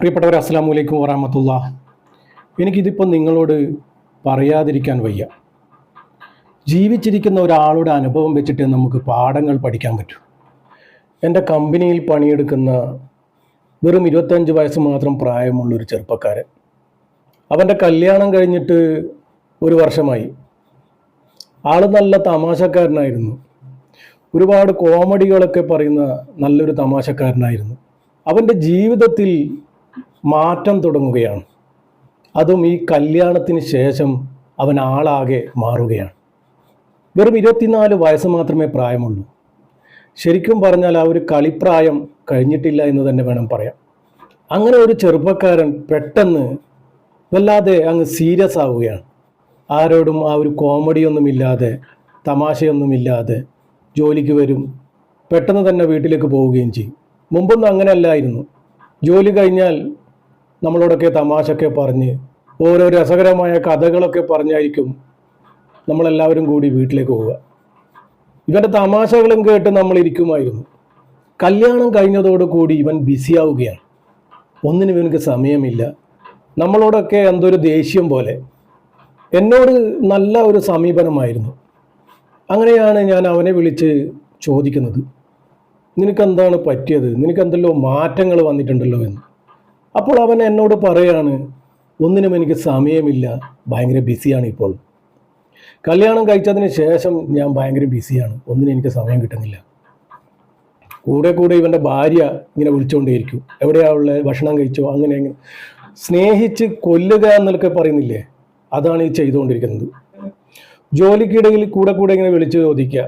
പ്രിയപ്പെട്ടവർ അസ്സാം വലൈക്കും വറാമത്തുള്ള എനിക്കിതിപ്പോൾ നിങ്ങളോട് പറയാതിരിക്കാൻ വയ്യ. ജീവിച്ചിരിക്കുന്ന ഒരാളുടെ അനുഭവം വെച്ചിട്ട് നമുക്ക് പാഠങ്ങൾ പഠിക്കാൻ പറ്റും. എന്റെ കമ്പനിയിൽ പണിയെടുക്കുന്ന വെറും ഇരുപത്തഞ്ച് വയസ്സ് മാത്രം പ്രായമുള്ള ഒരു ചെറുപ്പക്കാരൻ. അവന്റെ കല്യാണം കഴിഞ്ഞിട്ട് ഒരു വർഷമായി. ആൾ നല്ല തമാശക്കാരനായിരുന്നു. ഒരുപാട് കോമഡികളൊക്കെ പറയുന്ന നല്ലൊരു തമാശക്കാരനായിരുന്നു. അവന്റെ ജീവിതത്തിൽ മാറ്റം തുടങ്ങുകയാണ്. അതും ഈ കല്യാണത്തിന് ശേഷം അവൻ ആളാകെ മാറുകയാണ്. വെറും ഇരുപത്തിനാല് വയസ്സ് മാത്രമേ പ്രായമുള്ളൂ. ശരിക്കും പറഞ്ഞാൽ ആ ഒരു കളിപ്രായം കഴിഞ്ഞിട്ടില്ല എന്ന് തന്നെ വേണം പറയാം അങ്ങനെ ഒരു ചെറുപ്പക്കാരൻ പെട്ടെന്ന് വല്ലാതെ അങ്ങ് സീരിയസ് ആവുകയാണ്. ആരോടും ആ ഒരു കോമഡിയൊന്നുമില്ലാതെ തമാശയൊന്നുമില്ലാതെ ജോലിക്ക് വരും പെട്ടെന്ന് തന്നെ വീട്ടിലേക്ക് പോവുകയും ചെയ്യും. മുമ്പൊന്നും അങ്ങനെയല്ലായിരുന്നു. ജോലി കഴിഞ്ഞാൽ നമ്മളോടൊക്കെ തമാശയൊക്കെ പറഞ്ഞ് ഓരോ രസകരമായ കഥകളൊക്കെ പറഞ്ഞായിരിക്കും നമ്മളെല്ലാവരും കൂടി വീട്ടിലേക്ക് പോവുക. ഇവന്റെ തമാശകളും കേട്ട് നമ്മൾ ഇരിക്കുമായിരുന്നു. കല്യാണം കഴിഞ്ഞതോടുകൂടി ഇവൻ ബിസിയാവുകയാണ് ഒന്നിനും ഇവനക്ക് സമയമില്ല. നമ്മളോടൊക്കെ എന്തൊരു ദേഷ്യം പോലെ. എന്നോട് നല്ല ഒരു സമീപനമായിരുന്നു. അങ്ങനെയാണ് ഞാൻ അവനെ വിളിച്ച് ചോദിക്കുന്നത്. നിനക്കെന്താണ് പറ്റിയത്? നിനക്കെന്തല്ലോ മാറ്റങ്ങൾ വന്നിട്ടുണ്ടല്ലോ എന്ന്. അപ്പോൾ അവൻ എന്നോട് പറയാണ് ഒന്നിനും എനിക്ക് സമയമില്ല. ഭയങ്കര ബിസിയാണ് ഇപ്പോൾ. കല്യാണം കഴിച്ചതിന് ശേഷം ഞാൻ ഭയങ്കര ബിസിയാണ്. ഒന്നിനും എനിക്ക് സമയം കിട്ടുന്നില്ല. കൂടെ കൂടെ ഇവന്റെ ഭാര്യ ഇങ്ങനെ വിളിച്ചുകൊണ്ടേയിരിക്കും എവിടെയാ ഉള്ളത് ഭക്ഷണം കഴിച്ചോ? അങ്ങനെ അങ്ങനെ സ്നേഹിച്ച് കൊല്ലുക എന്നൊക്കെ പറയുന്നില്ലേ? അതാണ് ഈ ചെയ്തുകൊണ്ടിരിക്കുന്നത്. ജോലിക്കിടയിൽ കൂടെ കൂടെ ഇങ്ങനെ വിളിച്ചു ചോദിക്കുക.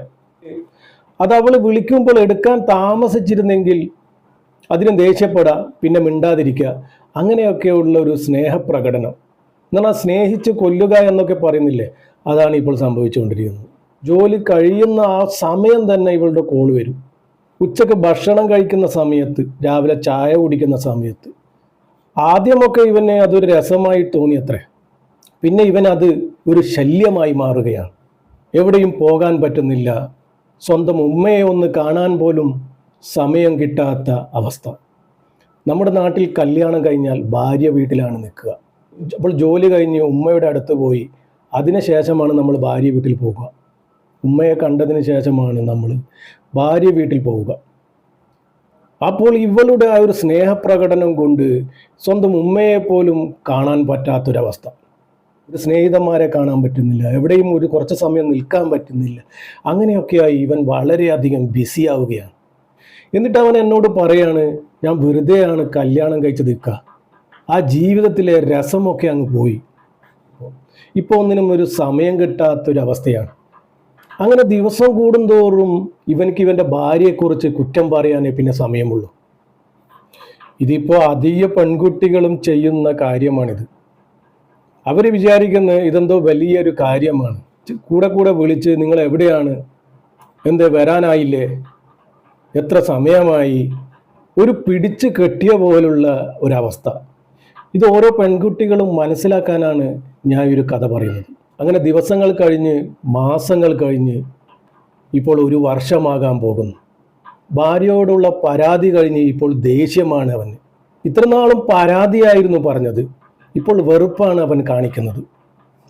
അത് അവൾ വിളിക്കുമ്പോൾ എടുക്കാൻ താമസിച്ചിരുന്നെങ്കിൽ അതിന് ദേഷ്യപ്പെടാം പിന്നെ മിണ്ടാതിരിക്കുക. അങ്ങനെയൊക്കെയുള്ള ഒരു സ്നേഹപ്രകടനം. എന്നാൽ സ്നേഹിച്ച് കൊല്ലുക എന്നൊക്കെ പറയുന്നില്ലേ? അതാണ് ഇപ്പോൾ സംഭവിച്ചുകൊണ്ടിരിക്കുന്നത്. ജോലി കഴിയുന്ന ആ സമയം തന്നെ ഇവളുടെ കോൾ വരും. ഉച്ചയ്ക്ക് ഭക്ഷണം കഴിക്കുന്ന സമയത്ത് രാവിലെ ചായ കുടിക്കുന്ന സമയത്ത്. ആദ്യമൊക്കെ ഇവനെ അതൊരു രസമായി തോന്നിയത്രേ. പിന്നെ ഇവൻ അത് ഒരു ശല്യമായി മാറുകയാണ്. എവിടെയും പോകാൻ പറ്റുന്നില്ല. സ്വന്തം ഉമ്മയെ ഒന്ന് കാണാൻ പോലും സമയം കിട്ടാത്ത അവസ്ഥ. നമ്മുടെ നാട്ടിൽ കല്യാണം കഴിഞ്ഞാൽ ഭാര്യ വീട്ടിലാണ് നിൽക്കുക. അപ്പോൾ ജോലി കഴിഞ്ഞ് ഉമ്മയുടെ അടുത്ത് പോയി അതിനുശേഷമാണ് നമ്മൾ ഭാര്യ വീട്ടിൽ പോവുക ഉമ്മയെ കണ്ടതിന് ശേഷമാണ് നമ്മൾ ഭാര്യ വീട്ടിൽ പോവുക. അപ്പോൾ ഇവളുടെ ആ ഒരു സ്നേഹപ്രകടനം കൊണ്ട് സ്വന്തം ഉമ്മയെ പോലും കാണാൻ പറ്റാത്തൊരവസ്ഥ. ഒരു സ്നേഹിതന്മാരെ കാണാൻ പറ്റുന്നില്ല എവിടെയും ഒരു കുറച്ച് സമയം നിൽക്കാൻ പറ്റുന്നില്ല. അങ്ങനെയൊക്കെയായി ഇവൻ വളരെയധികം ബിസി ആവുകയാണ്. എന്നിട്ട് അവൻ എന്നോട് പറയാണ് ഞാൻ വെറുതെയാണ് കല്യാണം കഴിച്ച് നിൽക്കുക ആ ജീവിതത്തിലെ രസമൊക്കെ അങ്ങ് പോയി. ഇപ്പോൾ ഒന്നിനും ഒരു സമയം കിട്ടാത്തൊരവസ്ഥയാണ്. അങ്ങനെ ദിവസം കൂടുന്തോറും ഇവനക്ക് ഇവന്റെ ഭാര്യയെക്കുറിച്ച് കുറ്റം പറയാനേ പിന്നെ സമയമുള്ളൂ. ഇതിപ്പോൾ അധിക പെൺകുട്ടികളും ചെയ്യുന്ന കാര്യമാണിത്. അവർ വിചാരിക്കുന്നത് ഇതെന്തോ വലിയൊരു കാര്യമാണ്. കൂടെ കൂടെ വിളിച്ച് നിങ്ങൾ എവിടെയാണ് എന്ത് വരാനായില്ലേ? എത്ര സമയമായി ഒരു പിടിച്ച് കെട്ടിയ പോലുള്ള ഒരവസ്ഥ. ഇത് ഓരോ പെൺകുട്ടികളും മനസ്സിലാക്കാനാണ് ഞാൻ ഒരു കഥ പറയുന്നത്. അങ്ങനെ ദിവസങ്ങൾ കഴിഞ്ഞ് മാസങ്ങൾ കഴിഞ്ഞ് ഇപ്പോൾ ഒരു വർഷമാകാൻ പോകുന്നു. ഭാര്യയോടുള്ള പരാതി കഴിഞ്ഞ് ഇപ്പോൾ ദേഷ്യമാണ് അവന്. ഇത്രനാളും പരാതിയായിരുന്നു പറഞ്ഞത്. ഇപ്പോൾ വെറുപ്പാണ് അവൻ കാണിക്കുന്നത്.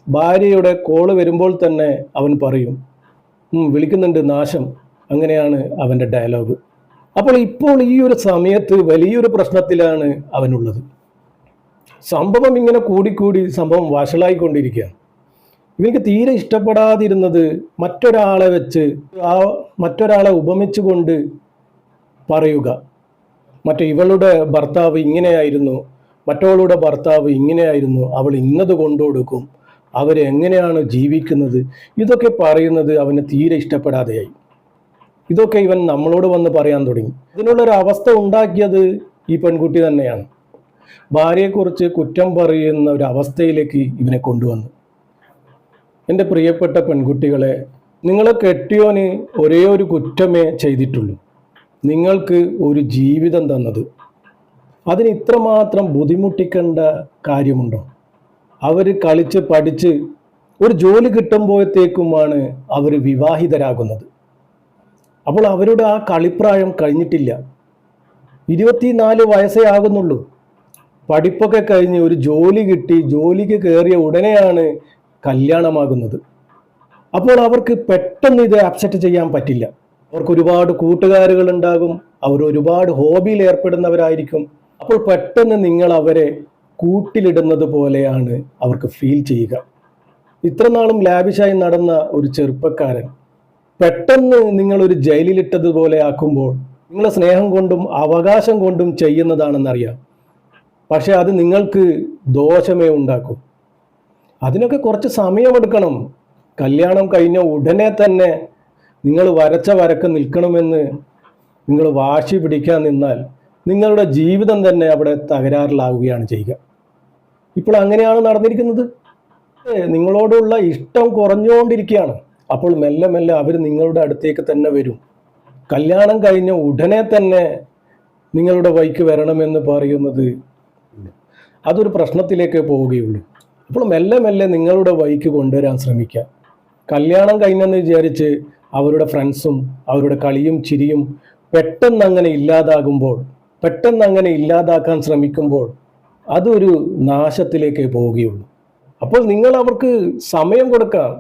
ഭാര്യയുടെ കോൾ വരുമ്പോൾ തന്നെ അവൻ പറയും "ഉം, വിളിക്കുന്നുണ്ട് നാശം. അങ്ങനെയാണ് അവന്റെ ഡയലോഗ്. അപ്പോൾ ഇപ്പോൾ ഈ ഒരു സമയത്ത് വലിയൊരു പ്രശ്നത്തിലാണ് അവനുള്ളത്. സംഭവം ഇങ്ങനെ കൂടിക്കൂടി സംഭവം വഷളായിക്കൊണ്ടിരിക്കുകയാണ്. ഇവനിക്ക് തീരെ ഇഷ്ടപ്പെടാതിരുന്നത് മറ്റൊരാളെ വെച്ച് ആ മറ്റൊരാളെ ഉപമിച്ചുകൊണ്ട് പറയുക. മറ്റേ ഇവളുടെ ഭർത്താവ് ഇങ്ങനെയായിരുന്നു മറ്റവളുടെ ഭർത്താവ് ഇങ്ങനെയായിരുന്നു അവൾ ഇന്നത് കൊണ്ടുകൊടുക്കും അവരെങ്ങനെയാണ് ജീവിക്കുന്നത് ഇതൊക്കെ പറയുന്നത് അവന് തീരെ ഇഷ്ടപ്പെടാതെയായി. ഇതൊക്കെ ഇവൻ നമ്മളോട് വന്ന് പറയാൻ തുടങ്ങി. ഇതിനുള്ളൊരു അവസ്ഥ ഉണ്ടാക്കിയത് ഈ പെൺകുട്ടി തന്നെയാണ്. ഭാര്യയെക്കുറിച്ച് കുറ്റം പറയുന്ന ഒരു അവസ്ഥയിലേക്ക് ഇവനെ കൊണ്ടുവന്നു. എന്റെ പ്രിയപ്പെട്ട പെൺകുട്ടികളെ നിങ്ങളെ കെട്ടിയോന് ഒരേ ഒരു കുറ്റമേ ചെയ്തിട്ടുള്ളൂ. നിങ്ങൾക്ക് ഒരു ജീവിതം തന്നത്. അതിന് ഇത്രമാത്രം ബുദ്ധിമുട്ടിക്കേണ്ട കാര്യമുണ്ടോ? അവർ കളിച്ച് പഠിച്ച് ഒരു ജോലി കിട്ടുമ്പോഴത്തേക്കുമാണ് അവർ വിവാഹിതരാകുന്നത്. അപ്പോൾ അവരുടെ ആ കളിപ്രായം കഴിഞ്ഞിട്ടില്ല. ഇരുപത്തിനാല് വയസ്സേ ആകുന്നുള്ളൂ. പഠിപ്പൊക്കെ കഴിഞ്ഞ് ഒരു ജോലി കിട്ടി ജോലിക്ക് കയറിയ ഉടനെയാണ് കല്യാണമാകുന്നത്. അപ്പോൾ അവർക്ക് പെട്ടെന്ന് ഇത് അക്സെപ്റ്റ് ചെയ്യാൻ പറ്റില്ല. അവർക്ക് ഒരുപാട് കൂട്ടുകാരുകൾ ഉണ്ടാകും അവർ ഒരുപാട് ഹോബിയിൽ ഏർപ്പെടുന്നവരായിരിക്കും. അപ്പോൾ പെട്ടെന്ന് നിങ്ങൾ അവരെ കൂട്ടിലിടുന്നത് പോലെയാണ് അവർക്ക് ഫീൽ ചെയ്യുക. ഇത്രനാളും ലാവിഷായി നടന്ന ഒരു ചെറുപ്പക്കാരൻ പെട്ടെന്ന് നിങ്ങൾ ഒരു ജയിലിലിട്ടതുപോലെ ആക്കുമ്പോൾ നിങ്ങളെ സ്നേഹം കൊണ്ടും അവകാശം കൊണ്ടും ചെയ്യുന്നതാണെന്നറിയാം. പക്ഷെ അത് നിങ്ങൾക്ക് ദോഷമേ ഉണ്ടാക്കും. അതിനൊക്കെ കുറച്ച് സമയമെടുക്കണം. കല്യാണം കഴിഞ്ഞ ഉടനെ തന്നെ നിങ്ങൾ വരച്ച വരക്ക് നിൽക്കണമെന്ന് നിങ്ങൾ വാശി പിടിക്കാൻ നിന്നാൽ നിങ്ങളുടെ ജീവിതം തന്നെ അവിടെ തകരാറിലാവുകയാണ് ചെയ്യുക. ഇപ്പോൾ അങ്ങനെയാണ് നടന്നിരിക്കുന്നത്. നിങ്ങളോടുള്ള ഇഷ്ടം കുറഞ്ഞുകൊണ്ടിരിക്കുകയാണ്. അപ്പോൾ മെല്ലെ മെല്ലെ അവർ നിങ്ങളുടെ അടുത്തേക്ക് തന്നെ വരും. കല്യാണം കഴിഞ്ഞ ഉടനെ തന്നെ നിങ്ങളുടെ വൈക്ക് വരണമെന്ന് പറയുന്നത് അതൊരു പ്രശ്നത്തിലേക്ക് പോവുകയുള്ളൂ. അപ്പോൾ മെല്ലെ മെല്ലെ നിങ്ങളുടെ വൈക്ക് കൊണ്ടുവരാൻ ശ്രമിക്കുക. കല്യാണം കഴിഞ്ഞെന്ന് വിചാരിച്ച് അവരുടെ ഫ്രണ്ട്സും അവരുടെ കളിയും ചിരിയും പെട്ടെന്ന് അങ്ങനെ ഇല്ലാതാകുമ്പോൾ പെട്ടെന്ന് അങ്ങനെ ഇല്ലാതാക്കാൻ ശ്രമിക്കുമ്പോൾ അതൊരു നാശത്തിലേക്ക് പോവുകയുള്ളൂ. അപ്പോൾ നിങ്ങൾ അവർക്ക് സമയം കൊടുക്കാം.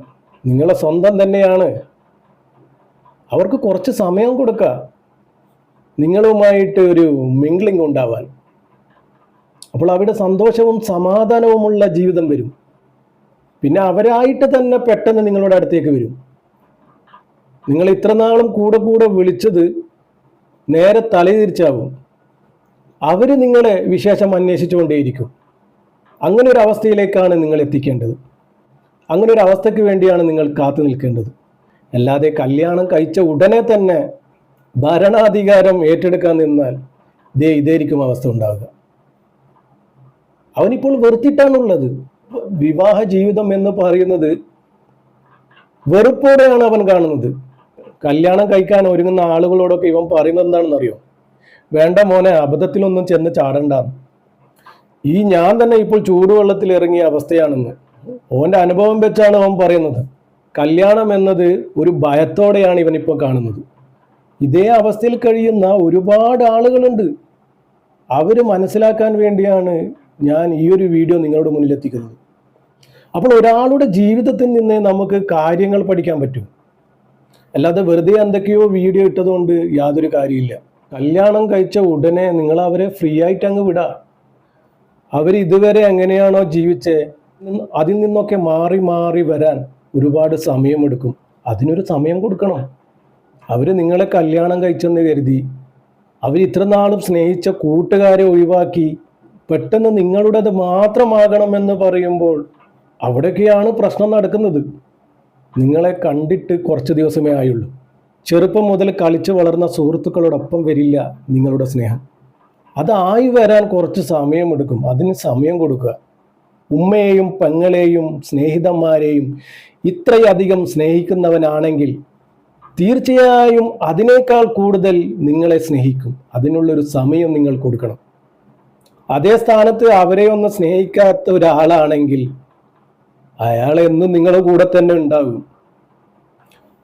നിങ്ങളെ സ്വന്തം തന്നെയാണ്. അവർക്ക് കുറച്ച് സമയം കൊടുക്കുക. നിങ്ങളുമായിട്ട് ഒരു മിംഗ്ലിംഗ് ഉണ്ടാവാൻ. അപ്പോൾ അവിടെ സന്തോഷവും സമാധാനവുമുള്ള ജീവിതം വരും. പിന്നെ അവരായിട്ട് തന്നെ പെട്ടെന്ന് നിങ്ങളുടെ അടുത്തേക്ക് വരും. നിങ്ങൾ ഇത്ര നാളും കൂടെ കൂടെ വിളിച്ചത് നേരെ തലതിരിച്ചാവും അവർ നിങ്ങളെ വിശേഷം അന്വേഷിച്ചുകൊണ്ടേയിരിക്കും. അങ്ങനെ ഒരു അവസ്ഥയിലേക്കാണ് നിങ്ങൾ എത്തിക്കേണ്ടത്. അങ്ങനെ ഒരു അവസ്ഥയ്ക്ക് വേണ്ടിയാണ് നിങ്ങൾ കാത്തു നിൽക്കേണ്ടത്. അല്ലാതെ കല്യാണം കഴിച്ച ഉടനെ തന്നെ ഭരണാധികാരം ഏറ്റെടുക്കാൻ നിന്നാൽ ദേ ഇതായിരിക്കും അവസ്ഥ ഉണ്ടാവുക. അവനിപ്പോൾ വെറുത്തിട്ടാണുള്ളത്. വിവാഹ ജീവിതം എന്ന് പറയുന്നത് വെറുപ്പോടെയാണ് അവൻ കാണുന്നത്. കല്യാണം കഴിക്കാൻ ഒരുങ്ങുന്ന ആളുകളോടൊക്കെ ഇവൻ പറയുന്നത് എന്താണെന്ന് അറിയോ വേണ്ട മോനെ അബദ്ധത്തിലൊന്നും ചെന്ന് ചാടണ്ട. ഈ ഞാൻ തന്നെ ഇപ്പോൾ ചൂടുവെള്ളത്തിൽ ഇറങ്ങിയ അവസ്ഥയാണെന്ന്. ഓന്റെ അനുഭവം വെച്ചാണ് അവൻ പറയുന്നത്. കല്യാണം എന്നത് ഒരു ഭയത്തോടെയാണ് ഇവനിപ്പോൾ കാണുന്നത്. ഇതേ അവസ്ഥയിൽ കഴിയുന്ന ഒരുപാട് ആളുകളുണ്ട്. അവർ മനസ്സിലാക്കാൻ വേണ്ടിയാണ് ഞാൻ ഈ ഒരു വീഡിയോ നിങ്ങളുടെ മുന്നിൽ എത്തിക്കുന്നത്. അപ്പോൾ ഒരാളുടെ ജീവിതത്തിൽ നിന്ന് നമുക്ക് കാര്യങ്ങൾ പഠിക്കാൻ പറ്റും. അല്ലാതെ വെറുതെ എന്തൊക്കെയോ വീഡിയോ ഇട്ടതുകൊണ്ട് യാതൊരു കാര്യമില്ല. കല്യാണം കഴിച്ച ഉടനെ നിങ്ങൾ അവരെ ഫ്രീ ആയിട്ട് അങ്ങ് വിടാ. അവർ ഇതുവരെ എങ്ങനെയാണോ ജീവിച്ചേ അതിൽ നിന്നൊക്കെ മാറി മാറി വരാൻ ഒരുപാട് സമയമെടുക്കും. അതിനൊരു സമയം കൊടുക്കണം. അവർ നിങ്ങളെ കല്യാണം കഴിച്ചെന്ന് കരുതി അവർ ഇത്ര നാളും സ്നേഹിച്ച കൂട്ടുകാരെ ഒഴിവാക്കി പെട്ടെന്ന് നിങ്ങളുടേത് മാത്രമാകണമെന്ന് പറയുമ്പോൾ അവിടെയൊക്കെയാണ് പ്രശ്നം നടക്കുന്നത്. നിങ്ങളെ കണ്ടിട്ട് കുറച്ച് ദിവസമേ ആയുള്ളൂ. ചെറുപ്പം മുതൽ കളിച്ചു വളർന്ന സുഹൃത്തുക്കളോടൊപ്പം വരില്ല നിങ്ങളുടെ സ്നേഹം. അതായി വരാൻ കുറച്ച് സമയമെടുക്കും. അതിന് സമയം കൊടുക്കുക. ഉമ്മയെയും പെങ്ങളെയും സ്നേഹിതന്മാരെയും ഇത്രയധികം സ്നേഹിക്കുന്നവനാണെങ്കിൽ തീർച്ചയായും അതിനേക്കാൾ കൂടുതൽ നിങ്ങളെ സ്നേഹിക്കും. അതിനുള്ളൊരു സമയം നിങ്ങൾ കൊടുക്കണം. അതേ സ്ഥാനത്ത് അവരെ ഒന്ന് സ്നേഹിക്കാത്ത ഒരാളാണെങ്കിൽ അയാൾ എന്നും നിങ്ങളുടെ കൂടെ തന്നെ ഉണ്ടാകും.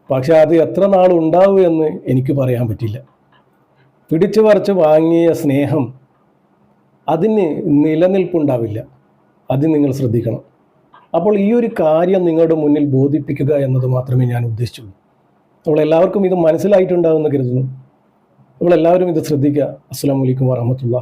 പക്ഷെ അത് എത്ര നാൾ ഉണ്ടാവും എന്ന് എനിക്ക് പറയാൻ പറ്റില്ല. പിടിച്ചു പറിച്ച് വാങ്ങിയ സ്നേഹം അതിന് നിലനിൽപ്പുണ്ടാവില്ല. അത് നിങ്ങൾ ശ്രദ്ധിക്കണം. അപ്പോൾ ഈ ഒരു കാര്യം നിങ്ങളുടെ മുന്നിൽ ബോധിപ്പിക്കുക എന്നത് മാത്രമേ ഞാൻ ഉദ്ദേശിച്ചുള്ളൂ. അപ്പോൾ എല്ലാവർക്കും ഇത് മനസ്സിലായിട്ടുണ്ടാവുമെന്ന് കരുതുന്നു. അപ്പോൾ എല്ലാവരും ഇത് ശ്രദ്ധിക്കുക. അസ്സാം വലൈക്കും വാഹമത്തുള്ള